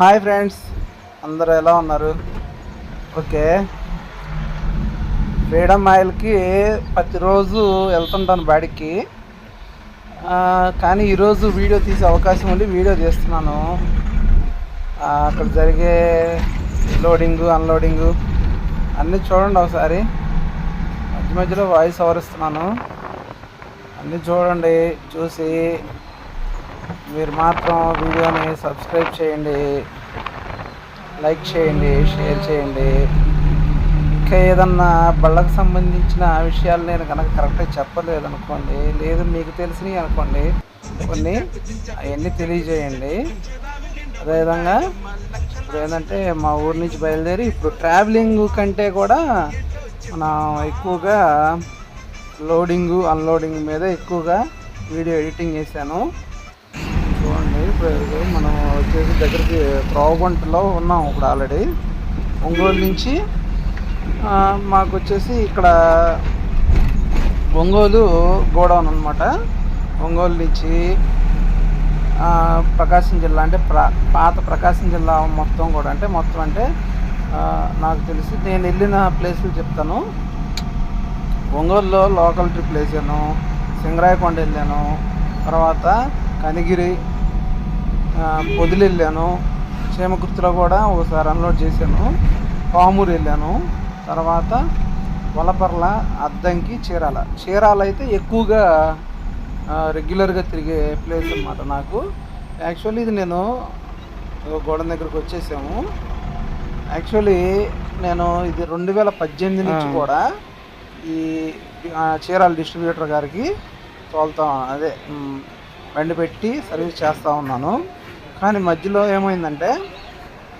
Hi friends అందరూ ఎలా ఉన్నారు? ఓకే. ఫ్రీడమ్ ఆయిల్కి ప్రతిరోజు వెళ్తుంటాను బాడీకి. కానీ ఈరోజు వీడియో తీసే అవకాశం ఉండి వీడియో తీస్తున్నాను. అక్కడ జరిగే లోడింగు అన్లోడింగు అన్నీ చూడండి ఒకసారి. మధ్య మధ్యలో వాయిస్ ఓవరిస్తున్నాను అన్నీ చూడండి చూసి మీరు మాత్రం వీడియోని సబ్స్క్రైబ్ చేయండి లైక్ చేయండి షేర్ చేయండి. ఇంకా ఏదన్నా బళ్ళకు సంబంధించిన విషయాలు నేను కనుక కరెక్ట్గా చెప్పలేదు అనుకోండి లేదు మీకు తెలిసినవి అనుకోండి కొన్ని అవన్నీ తెలియజేయండి. అదేవిధంగా ఇప్పుడు ఏంటంటే మా ఊరి నుంచి బయలుదేరి ఇప్పుడు ట్రావెలింగ్ కంటే కూడా మనం ఎక్కువగా లోడింగు అన్లోడింగ్ మీద ఎక్కువగా వీడియో ఎడిటింగ్ చేశాను. అండి ఇప్పుడు మనం వచ్చేసి దగ్గరికి ప్రావుబంటలో ఉన్నాం ఇప్పుడు ఆల్రెడీ ఒంగోలు నుంచి మాకు వచ్చేసి ఇక్కడ ఒంగోలు గోడౌన్ అనమాట ఒంగోలు నుంచి ప్రకాశం జిల్లా అంటే పాత ప్రకాశం జిల్లా మొత్తం కూడా అంటే మొత్తం అంటే నాకు తెలిసి నేను వెళ్ళిన ప్లేసులు చెప్తాను. ఒంగోలులో లోకల్ ట్రిప్ వేసాను సింగరాయకొండ వెళ్ళాను. తర్వాత కనిగిరి పొదిలి వెళ్ళాను చీమకుర్తిలో కూడా ఒకసారి అన్లోడ్ చేశాను. పామూరు వెళ్ళాను తర్వాత వలపర్ల అద్దంకి చీరాల. చీరాల అయితే ఎక్కువగా రెగ్యులర్గా తిరిగే ప్లేస్ అన్నమాట నాకు. యాక్చువల్లీ ఇది నేను గోడ దగ్గరకు వచ్చేసాము. యాక్చువల్లీ నేను ఇది రెండు వేల పద్దెనిమిది నుంచి కూడా ఈ చీరాల డిస్ట్రిబ్యూటర్ గారికి తోలుతా అదే బండి పెట్టి సర్వీస్ చేస్తూ ఉన్నాను. కానీ మధ్యలో ఏమైందంటే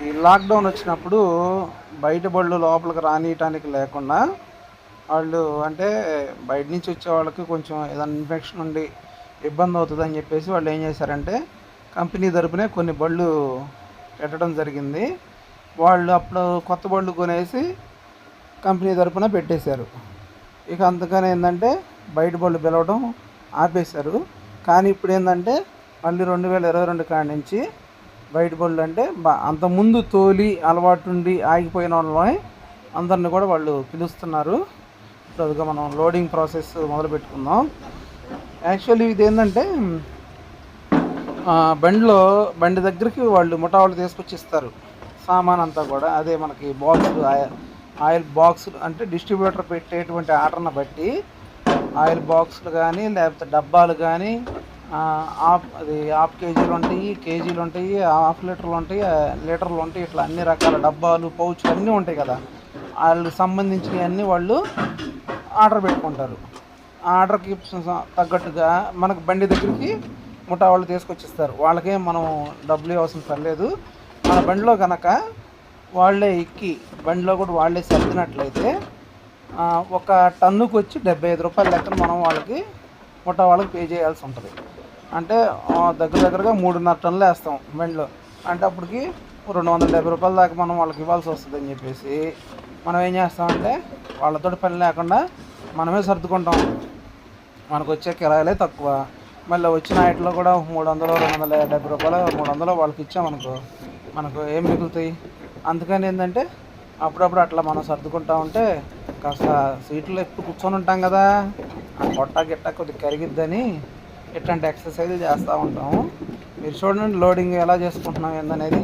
ఈ లాక్డౌన్ వచ్చినప్పుడు బయట బళ్ళు లోపలికి రానియటానికి లేకుండా వాళ్ళు అంటే బయట నుంచి వచ్చే వాళ్ళకి కొంచెం ఏదైనా ఇన్ఫెక్షన్ ఉండి ఇబ్బంది అవుతుందని చెప్పేసి వాళ్ళు ఏం చేశారంటే కంపెనీ తరపునే కొన్ని బళ్ళు పెట్టడం జరిగింది. వాళ్ళు అప్పుడు కొత్త బళ్ళు కొనేసి కంపెనీ తరపున పెట్టేశారు. ఇక అందుకని ఏంటంటే బయట బళ్ళు పిలవడం ఆపేశారు. కానీ ఇప్పుడు ఏంటంటే మళ్ళీ రెండు వేల ఇరవై రెండు కాడి నుంచి బయట బళ్ళు అంటే అంతకుముందు తోలి అలవాటుండి ఆగిపోయిన వాళ్ళని అందరిని కూడా వాళ్ళు పిలుస్తున్నారు. ఇప్పుడు అదిగా మనం లోడింగ్ ప్రాసెస్ మొదలు పెట్టుకుందాం. యాక్చువల్లీ ఇది ఏంటంటే బండిలో బండి దగ్గరికి వాళ్ళు ముఠా వాళ్ళు తీసుకొచ్చి ఇస్తారు సామాన్ అంతా కూడా అదే మనకి బాక్స్ ఆయిల్ బాక్సులు అంటే డిస్ట్రిబ్యూటర్ పెట్టేటువంటి ఆర్డర్ని బట్టి ఆయిల్ బాక్సులు కానీ లేకపోతే డబ్బాలు కానీ హాఫ్ అది హాఫ్ కేజీలు ఉంటాయి కేజీలు ఉంటాయి హాఫ్ లీటర్లు ఉంటాయి లీటర్లు ఉంటాయి ఇట్లా అన్ని రకాల డబ్బాలు పౌచ్లు అన్నీ ఉంటాయి కదా. వాళ్ళకి సంబంధించినవి అన్నీ వాళ్ళు ఆర్డర్ పెట్టుకుంటారు. ఆ ఆర్డర్కి తగ్గట్టుగా మనకు బండి దగ్గరికి ముఠా వాళ్ళు తీసుకొచ్చిస్తారు. వాళ్ళకేం మనం డబ్బులు అవసరం పర్లేదు మన బండిలో కనుక వాళ్ళే ఎక్కి బండిలో కూడా వాళ్ళే సర్దినట్లయితే ఒక టన్నుకు వచ్చి డెబ్బై ఐదు రూపాయల లెక్కన మనం వాళ్ళకి ముఠా వాళ్ళకి పే చేయాల్సి ఉంటుంది. అంటే దగ్గర దగ్గరగా మూడున్నర టన్నులు వేస్తాం మెండ్లు అంటే అప్పటికి రెండు వందల డెబ్బై రూపాయల దాకా మనం వాళ్ళకి ఇవ్వాల్సి వస్తుంది అని చెప్పేసి మనం ఏం చేస్తామంటే వాళ్ళతో పని లేకుండా మనమే సర్దుకుంటాం. మనకు వచ్చే కిరాయిలే తక్కువ. మళ్ళీ వచ్చిన ఐట్లో కూడా మూడు వందలు రెండు వందల డెబ్బై రూపాయలు మూడు వందలు వాళ్ళకి ఇచ్చామనుకో మనకు ఏం మిగులుతాయి? అందుకని ఏంటంటే అప్పుడప్పుడు అట్లా మనం సర్దుకుంటా ఉంటే కాస్త సీట్లో ఎక్కువ కూర్చొని ఉంటాం కదా. ఆ పొట్ట గిట్ట కొద్దిగా కరిగిద్దని ఇట్లాంటి ఎక్సర్సైజ్ చేస్తూ ఉంటాము. మీరు చూడండి లోడింగ్ ఎలా చేసుకుంటున్నాం ఏందనేది.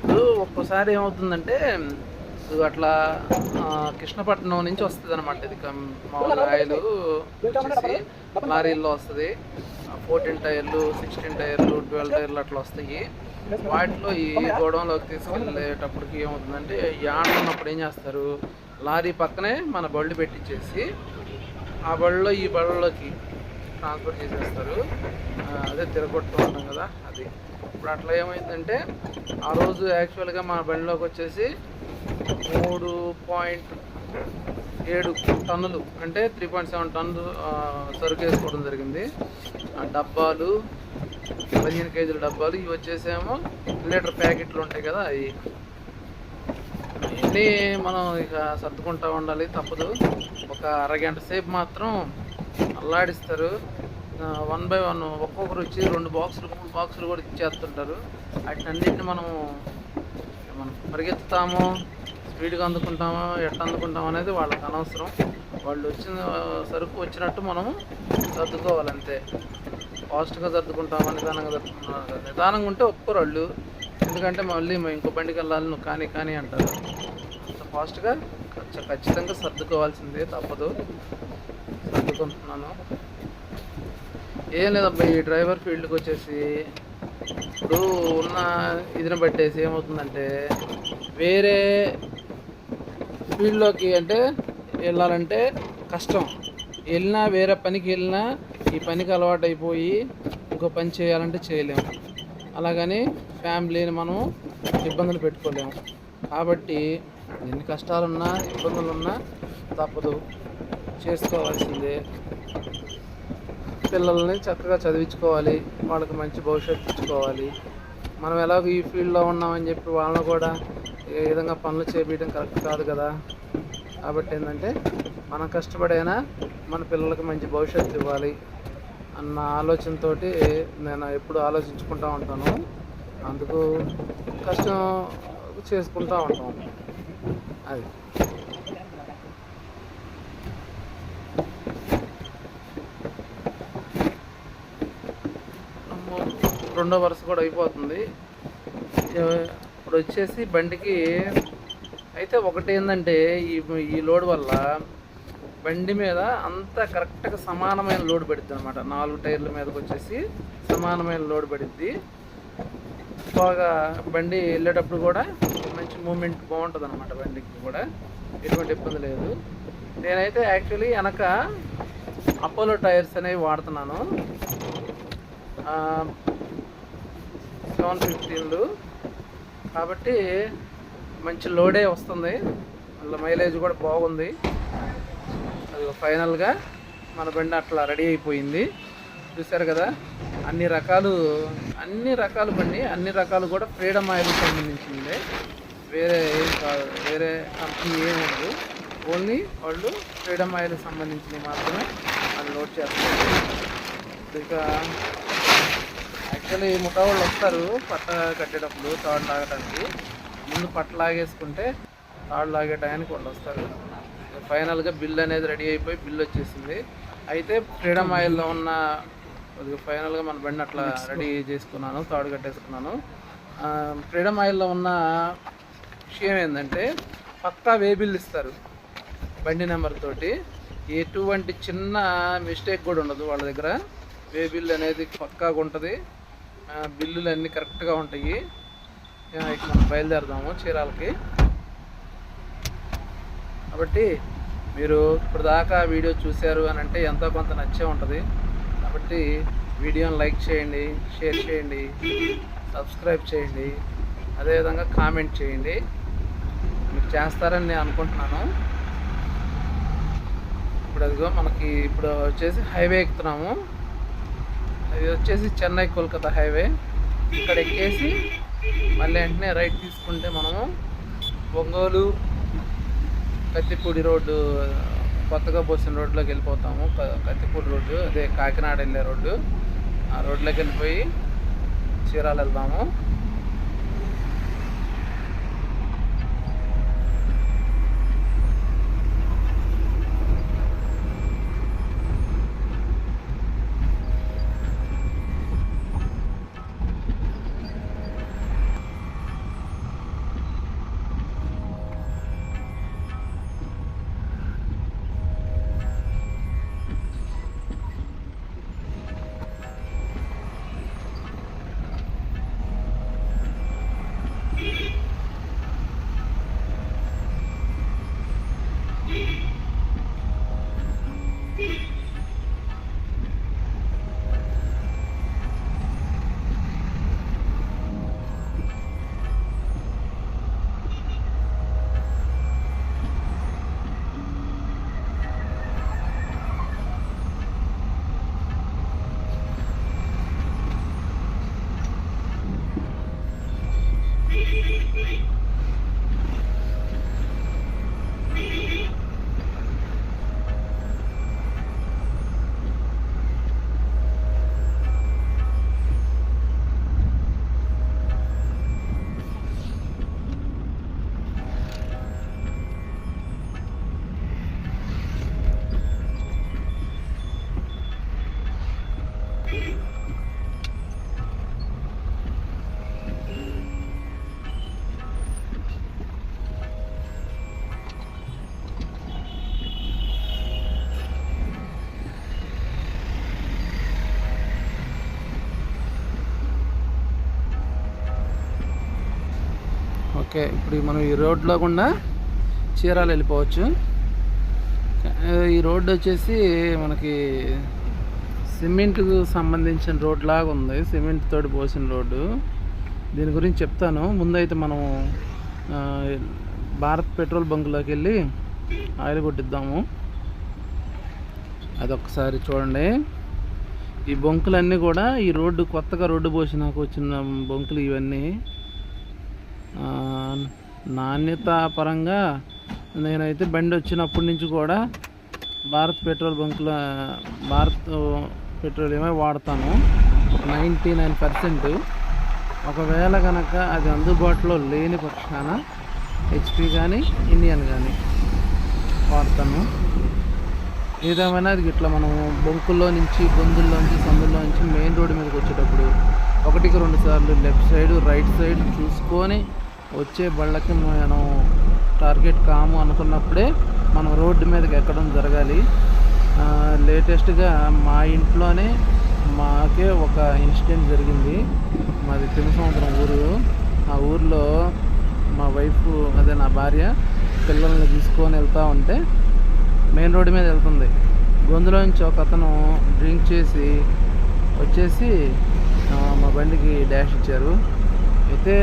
ఇప్పుడు ఒక్కోసారి ఏమవుతుందంటే అట్లా కృష్ణపట్నం నుంచి వస్తుంది అనమాట ఇది మామూలు ఆయిల్ వచ్చేసి లారీల్లో వస్తుంది. ఫోర్టీన్ టైర్లు సిక్స్టీన్ టైర్లు ట్వెల్వ్ టైర్లు అట్లా వస్తాయి. వాటిలో ఈ గోడంలోకి తీసుకెళ్ళేటప్పటికి ఏమవుతుందంటే యాడ ఉన్నప్పుడు ఏం చేస్తారు? లారీ పక్కనే మన బళ్ళు పెట్టించేసి ఆ బళ్ళలో ఈ బళ్ళలోకి ట్రాన్స్పోర్ట్ చేసేస్తారు. అదే తిరగొట్టు ఉంటాం కదా అది. ఇప్పుడు అట్లా ఏమైందంటే ఆ రోజు యాక్చువల్గా మన బండిలోకి వచ్చేసి మూడు పాయింట్ ఏడు టన్నులు అంటే త్రీ పాయింట్ సెవెన్ టన్నులు సరుకు వేసుకోవడం జరిగింది. ఆ డబ్బాలు పదిహేను కేజీల డబ్బాలు ఇవి వచ్చేసేమో లీటర్ ప్యాకెట్లు ఉంటాయి కదా అవి. ఇవన్నీ మనం ఇక సర్దుకుంటూ ఉండాలి తప్పదు. ఒక అరగంట సేపు మాత్రం అల్లాడిస్తారు. వన్ బై వన్ ఒక్కొక్కరు వచ్చి రెండు బాక్సులు మూడు బాక్సులు కూడా ఇచ్చేస్తుంటారు. వాటినన్నింటిని మనం మనం పరిగెత్తుతాము స్పీడ్గా అందుకుంటామో ఎట్లా అందుకుంటామో అనేది వాళ్ళకి అనవసరం. వాళ్ళు వచ్చిన సరుకు వచ్చినట్టు మనం సర్దుకోవాలి అంతే ఫాస్ట్గా సర్దుకుంటాం నిదానంగా సర్దుకుంటాం నిదానంగా ఉంటే ఒప్పుకోరు వాళ్ళు. ఎందుకంటే మళ్ళీ మేము ఇంకో బండికి వెళ్ళాలి నువ్వు కానీ కానీ అంటారు. సో ఫాస్ట్గా ఖచ్చితంగా సర్దుకోవాల్సిందే తప్పదు. సర్దుకుంటున్నాను. ఏం లేదబ్బా ఈ డ్రైవర్ ఫీల్డ్కి వచ్చేసి ఇప్పుడు ఉన్న ఇదిని బట్టేసి ఏమవుతుందంటే వేరే ఫీల్డ్లోకి అంటే వెళ్ళాలంటే కష్టం. వెళ్ళినా వేరే పనికి వెళ్ళినా ఈ పనికి అలవాటు అయిపోయి ఇంకో పని చేయాలంటే చేయలేము. అలాగని ఫ్యామిలీని మనం ఇబ్బందులు పెట్టుకోలేము. కాబట్టి ఎన్ని కష్టాలున్నా ఇబ్బందులున్నా తప్పదు. చేసుకోవాల్సిందే. పిల్లల్ని చక్కగా చదివించుకోవాలి. వాళ్ళకి మంచి భవిష్యత్తు ఇచ్చుకోవాలి. మనం ఎలాగో ఈ ఫీల్డ్లో ఉన్నామని చెప్పి వాళ్ళని కూడా ఏ విధంగా పనులు చేపించడం కరెక్ట్ కాదు కదా. కాబట్టి ఏంటంటే మనం కష్టపడైనా మన పిల్లలకి మంచి భవిష్యత్తు ఇవ్వాలి అన్న ఆలోచనతో నేను ఎప్పుడు ఆలోచించుకుంటూ ఉంటాను. అందుకు కష్టం చేసుకుంటూ ఉంటాం. అది. రెండో వరుస కూడా అయిపోతుంది. ఇప్పుడు వచ్చేసి బండికి అయితే ఒకటి ఏంటంటే ఈ ఈ లోడ్ వల్ల బండి మీద అంత కరెక్ట్గా సమానమైన లోడ్ పడుద్ది అనమాట నాలుగు టైర్ల మీదకి వచ్చేసి సమానమైన లోడ్ పడుద్ది. బాగా బండి వెళ్ళేటప్పుడు కూడా మంచి మూమెంట్ బాగుంటుంది అనమాట బండికి కూడా. ఎటువంటి ఇబ్బంది లేదు. నేనైతే యాక్చువల్లీ వెనక అపోలో టైర్స్ అనేవి వాడుతున్నాను. సెవెన్ ఫిఫ్టీన్లు. కాబట్టి మంచి లోడే వస్తుంది. మళ్ళీ మైలేజ్ కూడా బాగుంది. అది ఫైనల్గా మన బండి అట్లా రెడీ అయిపోయింది. చూసారు కదా అన్ని రకాలు అన్ని రకాలు బండి అన్ని రకాలు కూడా ఫ్రీడమ్ ఆయిల్ సంబంధించింది. వేరే ఏం కాదు వేరే కంపెనీ ఏమి ఉండదు ఓన్లీ వాళ్ళు ఫ్రీడమ్ ఆయిల్ సంబంధించినవి మాత్రమే అది లోడ్ చేస్తారు. ఇక యాక్చువల్లీ ముఠా వాళ్ళు వస్తారు పట్ట కట్టేటప్పుడు తాడు తాగడానికి ముందు పట్టు లాగేసుకుంటే తాడు లాగే టయానికి వాళ్ళు వస్తారు. ఫైనల్గా బిల్ అనేది రెడీ అయిపోయి బిల్ వచ్చేసింది. అయితే ఫ్రీడమ్ ఆయిల్లో ఉన్న ఫైనల్గా మన బండి అట్లా రెడీ చేసుకున్నాను తాడు కట్టేసుకున్నాను. ఫ్రీడమ్ ఆయిల్లో ఉన్న విషయం ఏంటంటే పక్కా వే బిల్ ఇస్తారు బండి నెంబర్ తోటి. ఎటువంటి చిన్న మిస్టేక్ కూడా ఉండదు వాళ్ళ దగ్గర. వే బిల్ అనేది పక్కాగా ఉంటుంది. బిల్లులు అన్నీ కరెక్ట్గా ఉంటాయి. ఇక్కడ మనం బయలుదేరదాము చీరాలకి. కాబట్టి మీరు ఇప్పుడు దాకా వీడియో చూశారు అని అంటే ఎంతో కొంత నచ్చే ఉంటుంది. కాబట్టి వీడియోని లైక్ చేయండి షేర్ చేయండి సబ్స్క్రైబ్ చేయండి అదేవిధంగా కామెంట్ చేయండి. మీరు చేస్తారని నేను అనుకుంటున్నాను. ఇప్పుడు అదిగో మనకి ఇప్పుడు వచ్చేసి హైవే ఎక్కుతున్నాము. అది వచ్చేసి చెన్నై కోల్కతా హైవే. ఇక్కడ ఎక్కేసి మళ్ళీ వెంటనే రైట్ తీసుకుంటే మనము ఒంగోలు కత్తిపూడి రోడ్డు కొత్తగా పోసిన రోడ్లోకి వెళ్ళిపోతాము. కత్తిపూడి రోడ్డు అదే కాకినాడ వెళ్ళే రోడ్డు. ఆ రోడ్లోకి వెళ్ళిపోయి చీరాలు వెళ్దాము. ఓకే ఇప్పుడు మనం ఈ రోడ్లో గుండా చీరాలు వెళ్ళిపోవచ్చు. ఈ రోడ్డు వచ్చేసి మనకి సిమెంట్కు సంబంధించిన రోడ్ లాగా ఉంది. సిమెంట్ తోటి పోసిన రోడ్డు. దీని గురించి చెప్తాను. ముందైతే మనం భారత్ పెట్రోల్ బంకులోకి వెళ్ళి ఆయిల్ కొట్టిద్దాము. అదొకసారి చూడండి. ఈ బొంకులన్నీ కూడా ఈ రోడ్డు కొత్తగా రోడ్డు పోసినాక వచ్చిన బొంకులు ఇవన్నీ నాణ్యత పరంగా నేనైతే బండి వచ్చినప్పటి నుంచి కూడా భారత్ పెట్రోల్ బంకుల భారత్ పెట్రోలియమే వాడతాను. Ninety nine percent. ఒకవేళ కనుక అది అందుబాటులో లేని పక్షాన హెచ్పి కానీ ఇండియన్ కానీ వాడతాను. ఏదేమైనా అది ఇట్లా మనం బొంకుల్లో నుంచి బొందుల్లో నుంచి సందుల్లో నుంచి మెయిన్ రోడ్డు మీదకి వచ్చేటప్పుడు ఒకటికి రెండు సార్లు లెఫ్ట్ సైడ్ రైట్ సైడ్ చూసుకొని వచ్చే బళ్ళకి మనం టార్గెట్ కాము అనుకున్నప్పుడే మనం రోడ్డు మీదకి ఎక్కడం జరగాలి. లేటెస్ట్గా మా ఇంట్లోనే మాకే ఒక ఇన్సిడెంట్ జరిగింది. మాది తిరుసముద్రం ఊరు. ఆ ఊర్లో మా వైఫ్ అదే నా భార్య పిల్లల్ని తీసుకొని వెళ్తూ ఉంటే మెయిన్ రోడ్డు మీద వెళ్తుంది. గొంతులోంచి ఒక అతను డ్రింక్ చేసి వచ్చేసి మా బండికి డ్యాష్ ఇచ్చారు. అయితే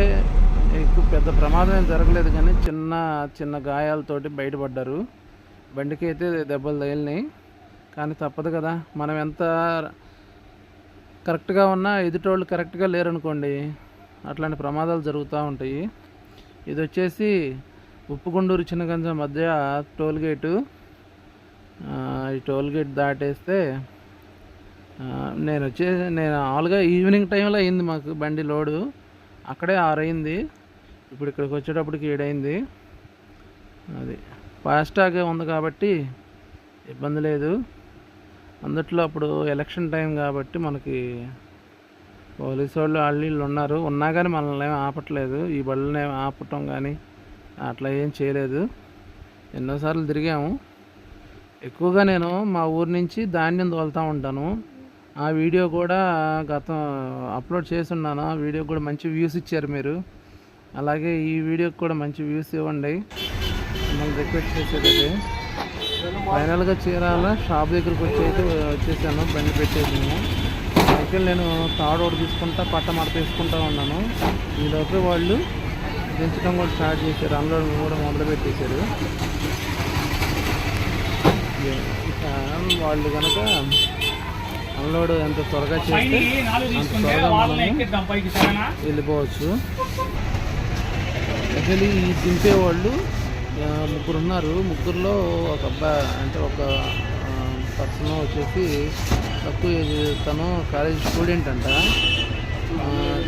ఎక్కువ పెద్ద ప్రమాదం ఏం జరగలేదు కానీ చిన్న చిన్న గాయాలతోటి బయటపడ్డారు. బండికి అయితే దెబ్బలు తగిలినాయి. కానీ తప్పదు కదా మనం ఎంత కరెక్ట్గా ఉన్నా ఎదుటోళ్ళు కరెక్ట్గా లేరనుకోండి అట్లాంటి ప్రమాదాలు జరుగుతూ ఉంటాయి. ఇది వచ్చేసి ఉప్పుగుండూరు చిన్నగంజ మధ్య టోల్ గేటు. ఈ టోల్ గేట్ దాటేస్తే నేను వచ్చే నేను మామూలుగా ఈవినింగ్ టైంలో అయింది మాకు బండి లోడు. అక్కడే ఆరైంది. ఇప్పుడు ఇక్కడికి వచ్చేటప్పటికి ఏడైంది. అది ఫాస్టాగే ఉంది కాబట్టి ఇబ్బంది లేదు. అందుట్లో అప్పుడు ఎలక్షన్ టైం కాబట్టి మనకి పోలీసు వాళ్ళు వాళ్ళు వీళ్ళు ఉన్నారు. ఉన్నా కానీ మనల్ని ఏం ఆపట్లేదు. ఈ బళ్ళని ఏమి ఆపటం కానీ అట్లా ఏం చేయలేదు. ఎన్నోసార్లు తిరిగాము. ఎక్కువగా నేను మా ఊరు నుంచి ధాన్యం తోలుతూ ఉంటాను. ఆ వీడియో కూడా గతం అప్లోడ్ చేసి ఉన్నాను. ఆ వీడియో కూడా మంచి వ్యూస్ ఇచ్చారు మీరు. అలాగే ఈ వీడియోకి కూడా మంచి వ్యూస్ ఇవ్వండి. మిమ్మల్ని రిక్వెస్ట్ చేసేది ఫైనల్గా చీరాల? షాప్ దగ్గరికి వచ్చి అయితే వచ్చేసాను. బండి పెట్టేసాను సైకిల్ నేను తాడు ఒకటి తీసుకుంటా పట్ట మడత తీసుకుంటా ఉన్నాను. ఈలోపే వాళ్ళు దించడం కూడా స్టార్ట్ చేశారు. అన్లోడ్ కూడా మొదలు పెట్టేశారు. వాళ్ళు కనుక అన్లోడ్ ఎంత త్వరగా చేస్తే అంత త్వరగా వెళ్ళిపోవచ్చు. యాక్చువల్లీ ఈ దింపే వాళ్ళు ముగ్గురు ఉన్నారు ముగ్గురులో ఒక అబ్బాయి అంటే ఒక పర్సన్ వచ్చేసి తక్కువ తను కాలేజ్ స్టూడెంట్ అంట.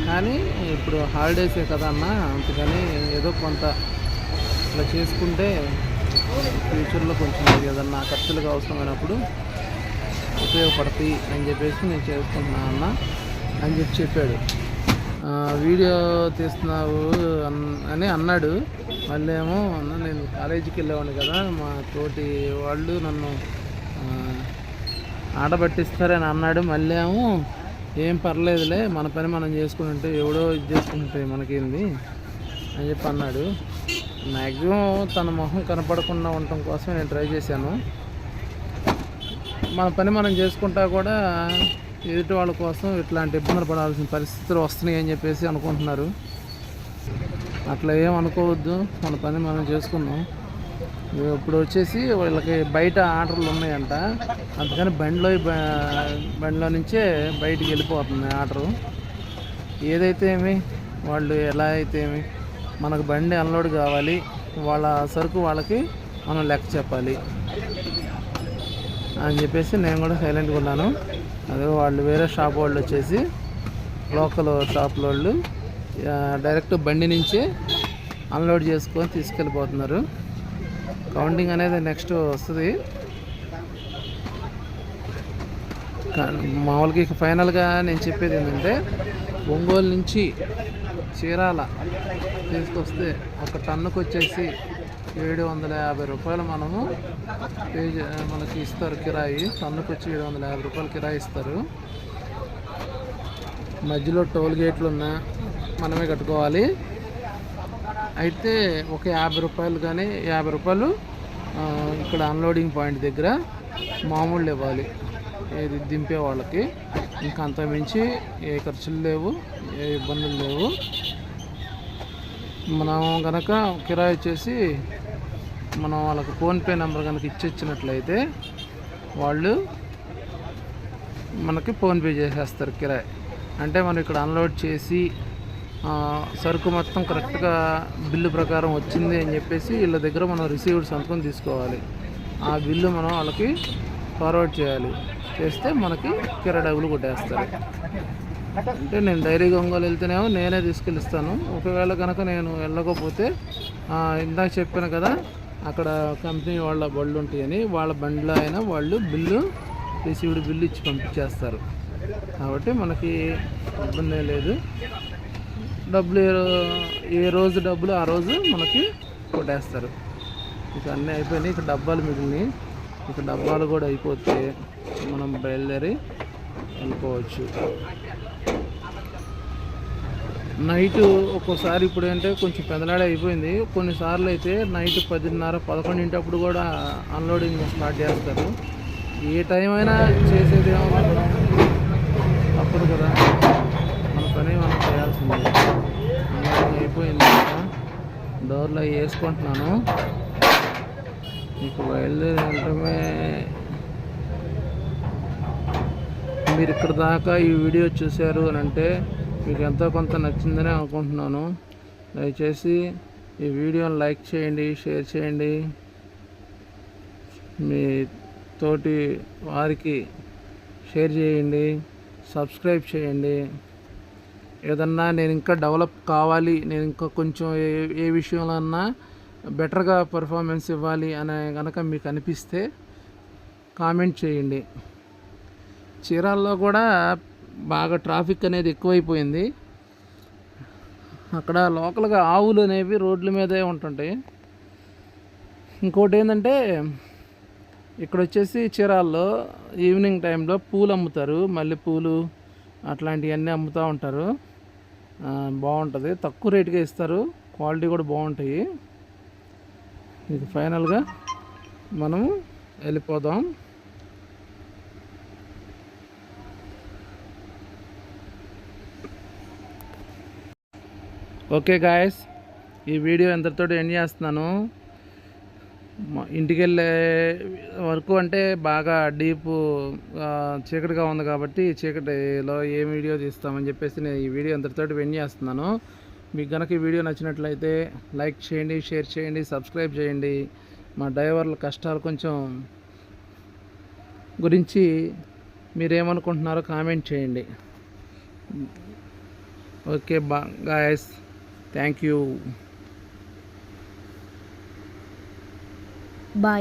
కానీ ఇప్పుడు హాలిడేసే కదా అన్న అందుకని ఏదో కొంత ఇట్లా చేసుకుంటే ఫ్యూచర్లో కొంచెం ఏదన్నా ఖర్చులకు అవసరమైనప్పుడు ఉపయోగపడతాయి అని చెప్పేసి నేను చేసుకుంటున్నాను అన్న అని చెప్పి చెప్పాడు. వీడియో తీస్తున్నావు అన్- అని అన్నాడు. మళ్ళీ ఏమో అన్న నేను కాలేజీకి వెళ్ళేవాడిని కదా మా తోటి వాళ్ళు నన్ను ఆ, ఆడబట్టిస్తారని అన్నాడు. మళ్ళీ ఏమో ఏం పర్లేదులే మన పని మనం చేసుకుంటుంటే ఎవడో ఇది చేసుకుంటే మనకేంది అని చెప్పి అన్నాడు. మ్యాక్సిమం తన మొహం కనపడకుండా ఉండటం కోసం నేను ట్రై చేశాను. మన పని మనం చేసుకుంటా కూడా ఎదుటి వాళ్ళ కోసం ఇట్లాంటి ఇబ్బందులు పడాల్సిన పరిస్థితులు వస్తున్నాయి అని చెప్పేసి అనుకుంటున్నారు. అట్లా ఏం అనుకోవద్దు. మన పని మనం చేసుకున్నాం ఇప్పుడు వచ్చేసి వీళ్ళకి బయట ఆర్డర్లు ఉన్నాయంట. అందుకని బండిలో బండిలో నుంచే బయటికి వెళ్ళిపోతుంది ఆర్డరు. ఏదైతే ఏమి వాళ్ళు ఎలా అయితే ఏమి మనకు బండి అన్లోడ్ కావాలి వాళ్ళ సరుకు వాళ్ళకి మనం లెక్క చెప్పాలి అని చెప్పేసి నేను కూడా సైలెంట్గా ఉన్నాను. అదే వాళ్ళు వేరే షాప్ వాళ్ళు వచ్చేసి లోకల్ షాప్ వాళ్ళు డైరెక్ట్ బండి నుంచి అన్లోడ్ చేసుకొని తీసుకెళ్ళిపోతున్నారు. కౌంటింగ్ అనేది నెక్స్ట్ వస్తుంది. కా- మామూలుగా ఇక ఫైనల్గా నేను చెప్పేది ఏంటంటే ఒంగోలు నుంచి చీరాల తీసుకొస్తే ఒక టన్నుకు వచ్చేసి ఏడు వందల యాభై రూపాయలు మనము పే మనకి ఇస్తారు కిరాయి. టన్నుకు వచ్చి ఏడు వందల యాభై రూపాయలు కిరాయి ఇస్తారు. మధ్యలో టోల్ గేట్లు ఉన్నా మనమే కట్టుకోవాలి. అయితే ఒక యాభై రూపాయలు కానీ యాభై రూపాయలు ఇక్కడ అన్లోడింగ్ పాయింట్ దగ్గర మామూలు ఇవ్వాలి. ఇది దింపే వాళ్ళకి. ఇంకా అంత మించి ఏ ఖర్చులు లేవు ఏ ఇబ్బందులు లేవు. మనం కనుక కిరాయి వచ్చేసి మనం వాళ్ళకి ఫోన్పే నెంబర్ కనుక ఇచ్చిచ్చినట్లయితే వాళ్ళు మనకి ఫోన్పే చేసేస్తారు కిరాయి. అంటే మనం ఇక్కడ అన్లోడ్ చేసి సరుకు మొత్తం కరెక్ట్గా బిల్లు ప్రకారం వచ్చింది అని చెప్పేసి వీళ్ళ దగ్గర మనం రిసీవ్డ్ సంతకం తీసుకోవాలి. ఆ బిల్లు మనం వాళ్ళకి ఫార్వర్డ్ చేయాలి. చేస్తే మనకి కిరా డబ్బులు కొట్టేస్తారు. అంటే నేను డైరీ గొంగోలు వెళ్తేనేమో నేనే తీసుకెళ్ళిస్తాను. ఒకవేళ కనుక నేను వెళ్ళకపోతే ఇందాక చెప్పాను కదా అక్కడ కంపెనీ వాళ్ళ బళ్ళు ఉంటాయని వాళ్ళ బండిలో అయినా వాళ్ళు బిల్లు రిసీవ్డ్ బిల్లు ఇచ్చి పంపించేస్తారు. కాబట్టి మనకి ఇబ్బంది లేదు. డబ్బులు ఏ ఏ రోజు డబ్బులు ఆ రోజు మనకి కొట్టేస్తారు. ఇక అన్నీ అయిపోయినాయి. ఇక డబ్బాలు మిగిలినాయి. ఇక డబ్బాలు కూడా అయిపోతే మనం బయలుదేరి వెళ్ళిపోవచ్చు. నైట్ ఒక్కోసారి ఇప్పుడు అంటే కొంచెం పెదలాడే అయిపోయింది. కొన్నిసార్లు అయితే నైట్ పదిన్నర పదకొండింటప్పుడు కూడా అన్లోడింగ్ స్టార్ట్ చేస్తారు. ఏ టైం అయినా చేసేది ఏమో తప్పదు కదా. మన పని మనం చేయాల్సిందే. అన్లోడింగ్ అయిపోయింది డోర్లో వేసుకుంటున్నాను. మీకు బయలుదేరి మీరు ఇక్కడ దాకా ఈ వీడియో చూశారు అని అంటే మీకు ఎంతో కొంత నచ్చిందని అనుకుంటున్నాను. దయచేసి ఈ వీడియోని లైక్ చేయండి షేర్ చేయండి. మీ తోటి వారికి షేర్ చేయండి సబ్స్క్రైబ్ చేయండి. ఏదన్నా నేను ఇంకా డెవలప్ కావాలి నేను ఇంకా కొంచెం ఏ ఏ విషయంలో అన్నా బెటర్గా పర్ఫార్మెన్స్ ఇవ్వాలి అనే కనుక మీకు అనిపిస్తే కామెంట్ చేయండి. చీరాల్లో కూడా బాగా ట్రాఫిక్ అనేది ఎక్కువైపోయింది. అక్కడ లోకల్గా ఆవులు అనేవి రోడ్ల మీదే ఉంటుంటాయి. ఇంకోటి ఏంటంటే ఇక్కడ వచ్చేసి చీరాల్లో ఈవినింగ్ టైంలో పూలు అమ్ముతారు. మల్లెపూలు అట్లాంటివన్నీ అమ్ముతూ ఉంటారు. బాగుంటుంది. తక్కువ రేటుగా ఇస్తారు. క్వాలిటీ కూడా బాగుంటాయి. ఇది ఫైనల్గా మనము వెళ్ళిపోదాం. ఓకే గాయస్ ఈ వీడియో ఎంతటితో ఎండ్ చేస్తున్నాను. ఇంటికి వెళ్ళే వరకు అంటే బాగా డీప్ చీకటిగా ఉంది కాబట్టి చీకటిలో ఏ వీడియో తీస్తామని చెప్పేసి నేను ఈ వీడియో ఎంతటితో ఎండ్ చేస్తున్నాను. మీకు కనుక ఈ వీడియో నచ్చినట్లయితే లైక్ చేయండి షేర్ చేయండి సబ్స్క్రైబ్ చేయండి. మా డ్రైవర్ల కష్టాలు కొంచెం గురించి మీరేమనుకుంటున్నారో కామెంట్ చేయండి. Okay bye guys Thank you. Bye.